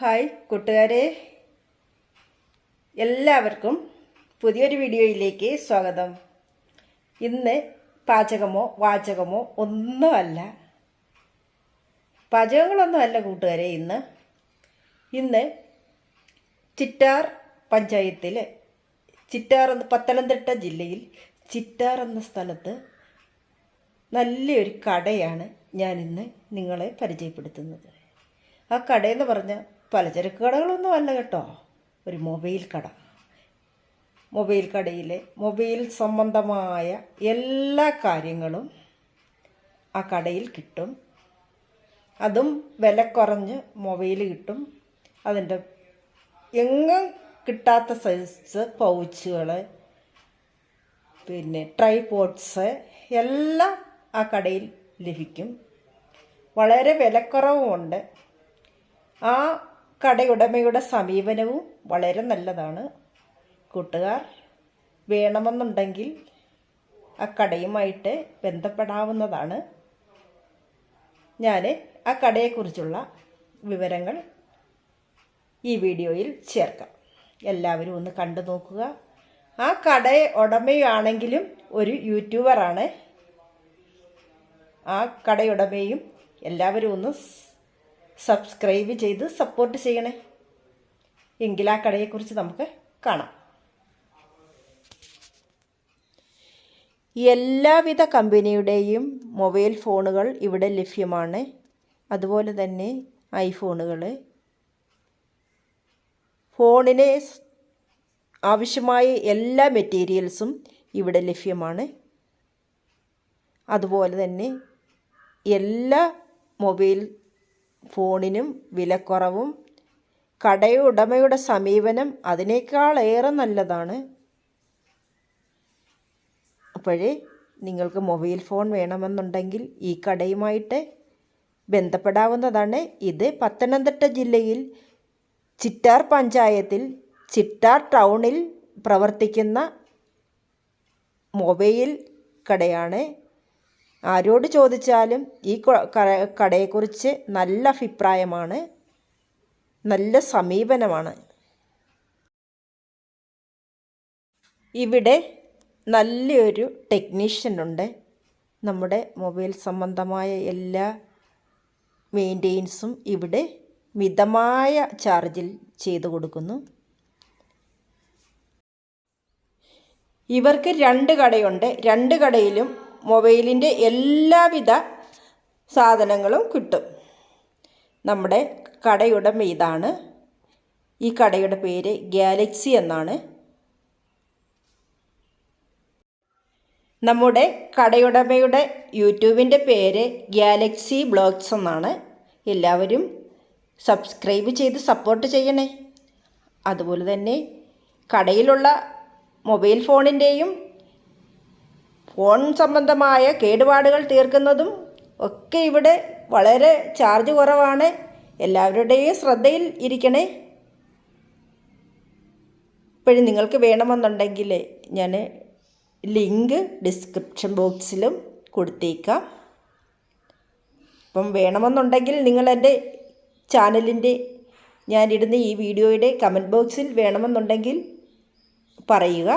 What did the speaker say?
Hi കൂട്ടുകാരെ. എല്ലാവർക്കും പുതിയൊരു വീഡിയോയിലേക്ക് സ്വാഗതം. ഇന്ന് പാചകമോ വാചകമോ ഒന്നുമല്ല. പാചകങ്ങളൊന്നുമല്ല കൂട്ടുകാരെ ഇന്ന്. ഇന്ന് ചിറ്റാർ പഞ്ചായത്തിൽ ചിറ്റാർ എന്ന പത്തനംതിട്ട ജില്ലയിൽ ചിറ്റാർ എന്ന സ്ഥലത്ത് നല്ലൊരു കടയാണ് ഞാനിന്ന് നിങ്ങളെ പരിചയപ്പെടുത്തുന്നത്. ആ കടയെന്ന് പറഞ്ഞാൽ പലചരക്ക് കടകളൊന്നും അല്ല കേട്ടോ. ഒരു മൊബൈൽ കട. മൊബൈൽ കടയിലെ മൊബൈൽ സംബന്ധമായ എല്ലാ കാര്യങ്ങളും ആ കടയിൽ കിട്ടും. അതും വില കുറഞ്ഞ് മൊബൈൽ കിട്ടും. അതിന്റെ എങ്ങും കിട്ടാത്ത സൈസ് പൗച്ചുകൾ പിന്നെ ട്രൈപോഡ്സ് എല്ലാം ആ കടയിൽ ലഭിക്കും. വളരെ വിലക്കുറവുമുണ്ട്. ആ കടയുടമയുടെ സമീപനവും വളരെ നല്ലതാണ്. കൂട്ടുകാർ വേണമെന്നുണ്ടെങ്കിൽ ആ കടയുമായിട്ട് ബന്ധപ്പെടാവുന്നതാണ്. ഞാൻ ആ കടയെക്കുറിച്ചുള്ള വിവരങ്ങൾ ഈ വീഡിയോയിൽ ചേർക്കാം. എല്ലാവരും ഒന്ന് കണ്ടു നോക്കുക. ആ കട ഉടമയാണെങ്കിലും ഒരു യൂട്യൂബറാണ്. ആ കടയുടമയും എല്ലാവരും ഒന്ന് സബ്സ്ക്രൈബ് ചെയ്ത് സപ്പോർട്ട് ചെയ്യണേ. എങ്കിൽ ആ കടയെക്കുറിച്ച് നമുക്ക് കാണാം. എല്ലാവിധ കമ്പനിയുടെയും മൊബൈൽ ഫോണുകൾ ഇവിടെ ലഭ്യമാണ്. അതുപോലെ തന്നെ ഐഫോണുകൾ. ഫോണിന് ആവശ്യമായ എല്ലാ മെറ്റീരിയൽസും ഇവിടെ ലഭ്യമാണ്. അതുപോലെ തന്നെ എല്ലാ മൊബൈൽ ഫോണിനും വിലക്കുറവും കടയുടമയുടെ സമീപനം അതിനേക്കാൾ ഏറെ നല്ലതാണ്. അപ്പോഴേ നിങ്ങൾക്ക് മൊബൈൽ ഫോൺ വേണമെന്നുണ്ടെങ്കിൽ ഈ കടയുമായിട്ട് ബന്ധപ്പെടാവുന്നതാണ്. ഇത് പത്തനംതിട്ട ജില്ലയിൽ ചിറ്റാർ പഞ്ചായത്തിൽ ചിറ്റാർ ടൗണിൽ പ്രവർത്തിക്കുന്ന മൊബൈൽ കടയാണ്. ആരോട് ചോദിച്ചാലും ഈ കടയെക്കുറിച്ച് നല്ല അഭിപ്രായമാണ് നല്ല സമീപനമാണ്. ഇവിടെ നല്ലൊരു ടെക്നീഷ്യനുണ്ട്. നമ്മുടെ മൊബൈൽ സംബന്ധമായ എല്ലാ മെയിന്റെയിൻസും ഇവിടെ മിതമായ ചാർജിൽ ചെയ്തു കൊടുക്കുന്നു. ഇവർക്ക് രണ്ട് കടയുണ്ട്. രണ്ട് കടയിലും മൊബൈലിന്റെ എല്ലാവിധ സാധനങ്ങളും കിട്ടും. നമ്മുടെ കടയുടെ ഇതാണ്. ഈ കടയുടെ പേര് ഗാലക്സി എന്നാണ്. നമ്മുടെ കടയുടമയുടെ യൂട്യൂബിന്റെ പേര് ഗാലക്സി ബ്ലോഗ്സ് എന്നാണ്. എല്ലാവരും സബ്സ്ക്രൈബ് ചെയ്ത് സപ്പോർട്ട് ചെയ്യണേ. അതുപോലെ തന്നെ കടയിലുള്ള മൊബൈൽ ഫോണിന്റെയും ഫോൺ സംബന്ധമായ കേടുപാടുകൾ തീർക്കുന്നതും ഒക്കെ ഇവിടെ വളരെ ചാർജ് കുറവാണ്. എല്ലാവരുടെയും ശ്രദ്ധയിൽ ഇരിക്കണേ. ഇപ്പോഴും നിങ്ങൾക്ക് വേണമെന്നുണ്ടെങ്കിൽ ഞാൻ ലിങ്ക് ഡിസ്ക്രിപ്ഷൻ ബോക്സിലും കൊടുത്തേക്കാം. അപ്പം വേണമെന്നുണ്ടെങ്കിൽ നിങ്ങളെന്റെ ചാനലിന്റെ ഞാനിടുന്ന ഈ വീഡിയോയുടെ കമന്റ് ബോക്സിൽ വേണമെന്നുണ്ടെങ്കിൽ പറയുക.